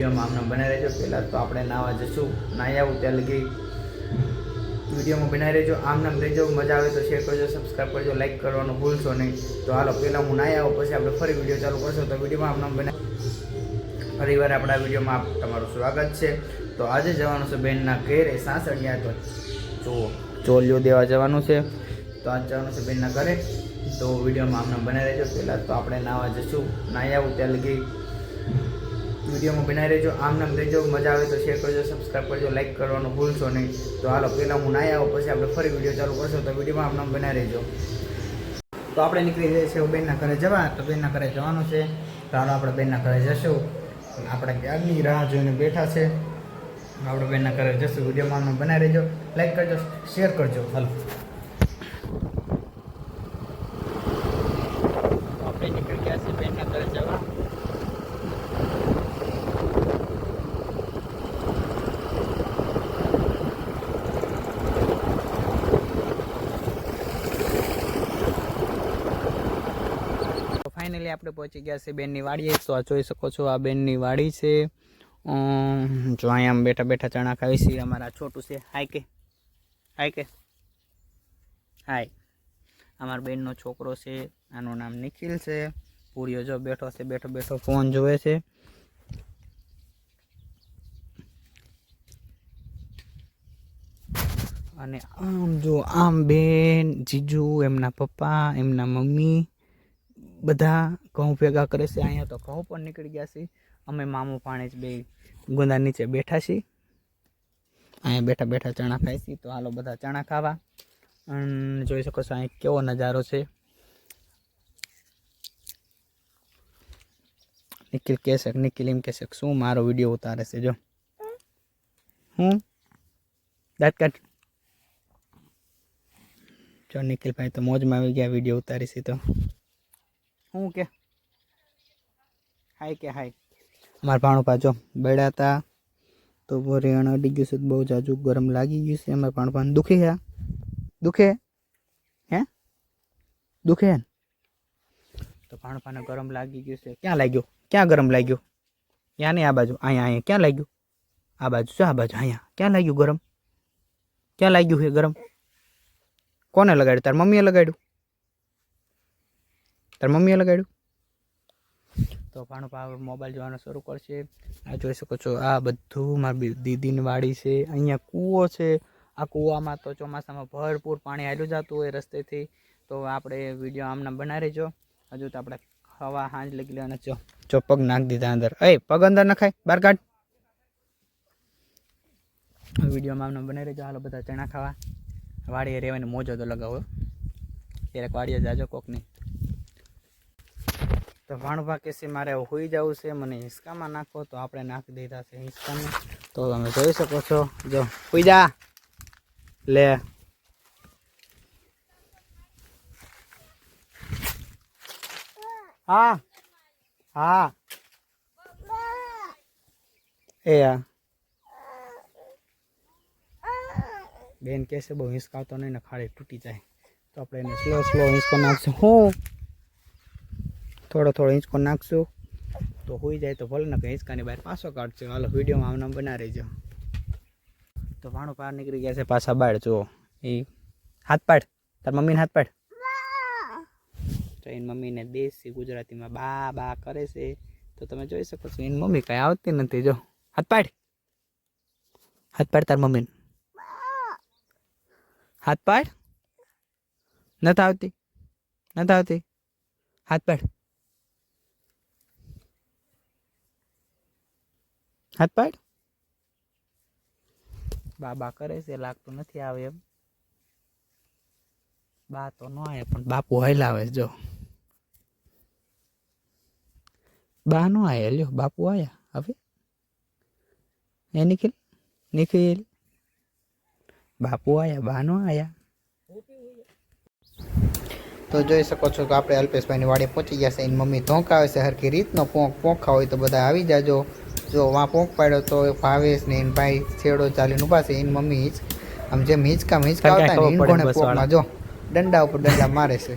વિડીયોમાં આમને બનાવી રહેજો. પહેલાં તો આપણે નાવા જશું. નાહી આવું ત્યાં લગી વિડીયોમાં બનાવી રહેજો. આમ નામ રહેજો. મજા આવે તો શેર કરજો સબસ્ક્રાઈબ કરજો લાઇક કરવાનું ભૂલશો નહીં. તો હાલો, પહેલાં હું નાહી આવું, પછી આપણે ફરી વીડિયો ચાલુ કરશું. તો વિડીયોમાં આમ નામ બનાવી ફરીવાર આપણા વિડીયોમાં તમારું સ્વાગત છે. તો આજે જવાનું છે બેનના ઘેરે સાસડિયા તો જુઓ ચોલિયો દેવા જવાનું છે. તો આજ જવાનું છે બેનના ઘરે. તો વિડીયોમાં આમને બનાવી રહેજો. પહેલાં તો આપણે નાવા જશું. નાહી આવું ત્યાં લગી વિડીયોમાં બનાવી રહેજો. આમ નામ રહેજો મજા આવે તો શેર કરજો સબસ્ક્રાઈબ કરજો લાઈક કરવાનું ભૂલશો નહીં. તો હાલો, પહેલાં હું નાહી આવું, પછી આપણે ફરી વીડિયો ચાલુ કરશું. તો વિડીયોમાં આમ નામ બનાવી રહેજો. તો આપણે નીકળી જઈએ છીએ બેનના ઘરે જવા. તો બેનના ઘરે જવાનું છે. તો હાલો, આપણે બેનના ઘરે જશું. આપણે ક્યારની રાહ જોઈને બેઠા છે. આપણે બેનના ઘરે જશું. વિડીયોમાં બનાવી રહેજો. લાઈક કરજો શેર કરજો. હાલો આપણે નીકળી ગયા છીએ બેનના ઘરે જવા આપણે પહોંચી ગયા છે બેનની વાડીએ. તો આ જોઈ શકો છો, આ બેનની વાડી છે. જો અહીંયા આમ બેઠા બેઠા ચણા ખાવી છે અમારા છોટું છે. હાય કે. હાય કે. હાય. અમારા બેનનો છોકરો છે, આનું નામ નિખિલ છે. પૂરીઓ જો બેઠો છે, બેઠો બેઠો ફોન જોવે છે. અને આમ જો, આમ બેન, જીજુ, એમના પપ્પા, એમના મમ્મી બધા ઘઉં ભેગા કરે છે. અહીંયા તો ઘઉં પણ નીકળી ગયા છે. અમે મામું પાણી જ બે ગુંદા નીચે બેઠા છીએ. અહીંયા બેઠા બેઠા ચણા ખાય છે. તો હાલો બધા ચણા ખાવા. જોઈ શકો છો અહીં કેવો નજારો છે. નિખિલ કહેશે નિખિલ એમ કહેશે શું મારો વીડિયો ઉતારે છે? જો. હું? દાંત કાઢ. જો નિખિલભાઈ તો મોજમાં આવી ગયા, વીડિયો ઉતારી છે તો. હું કે? હાય કે હાય. મારા ભાણું પાછો બેડા હતા તો રેણ અડી ગયું છે, બહુ જાજુ ગરમ લાગી ગયું છે. અમારા ભાણું પાન દુખે હે દુખે? હે? દુખે? તો ભાણું પાને ગરમ લાગી ગયું છે. ક્યાં લાગ્યું? ક્યાં ગરમ લાગ્યું? ત્યાં નહીં આ બાજુ? અહીંયા અહીંયા. ક્યાં લાગ્યું? આ બાજુ શું આ બાજુ. અહીંયા. ક્યાં લાગ્યું ગરમ? ક્યાં લાગ્યું છે ગરમ? કોને લગાડ્યું? તાર મમ્મીએ લગાડ્યું? તાર મમ્મીએ લગાડ્યું? તો ભાણું ભાવ મોબાઈલ જોવાનો શરૂ કરશે. આ જોઈ શકો છો, આ બધું મારી દીદીની વાડી છે. અહીંયા કૂવો છે. આ કૂવામાં તો ચોમાસામાં ભરપૂર પાણી આવેલું જતું હોય રસ્તેથી. તો આપણે વીડિયો આમના બનાવી રહેજો. હજુ તો આપણે હવા હાંજ લગી લેવાના ચો ચો પગ નાખ દીધા અંદર. એ, પગ અંદર નખાય, બાર કાઢ. વિડીયોમાં આમને બનાવી રહેજો. હાલો બધા ચણા ખાવા. વાડીએ રહેવાની મોજો તો લગાવો. ક્યારેક વાડીએ જાજો કોકની. તો ભાણભા કહેશે, મારે હોઈ જવું છે, મને હિંચકામાં નાખો. તો આપણે નાખી દીધા છે હિંચકામાં તો તમે જોઈ શકો છો, જો હોઈ જા લે. હા હા. એ બેન કહેશે, બહુ હિંચકાવતો નહીં ને ખાડી તૂટી જાય. તો આપણે એને સ્લો સ્લો હિંચકો નાખશું. હું? થોડો થોડો હિંચકો નાખશું. તો હોઈ જાય તો ભલે ને હિંચકાની બહાર પાછો કાઢશે હાલો, વિડીયોમાં આમ બનાવી રહીજો. તો ભાણું પાર નીકળી ગયા છે પાછા બહાર જો એ હાથ પાડ. તાર મમ્મીને હાથ પાડ. તો એની મમ્મીને દેશી ગુજરાતીમાં બા બા કરે છે. તો તમે જોઈ શકો છો, એની મમ્મી કાંઈ આવતી નથી, જો. હાથ પાડ. હાથ પાડ તાર મમ્મીને. હાથ પાડ. નથી આવતી. નથી આવતી. હાથ પાડ. હાથ પાડ. બા બા કરે છે લાગતું નથી આવે એમ. બા તો ન આવે પણ બાપુ હલાવે છે જો. બા નો આયા લ્યો બાપુ આયા હવે. એ નિખિલ? નિખિલ? બાપુ આયા બા નો આયા તો જોઈ શકો છો કે આપણે અલ્પેશભાઈની વાડી પહોંચી ગયા છે એની મમ્મી ધોંકાવે છે હરકી રીતનો પોંક પોંખા હોય તો બધા આવી જાજો. જો વાં પોંક પાડ્યો તો ભાવેશ ને એન ભાઈ છેડો ચાલીને ઊભા છે એની મમ્મી આમ જેમ હિંચકા હિંચકા આવતા ને ઈંગોણે પોંકમાં જો દંડા ઉપર દંડા મારે છે.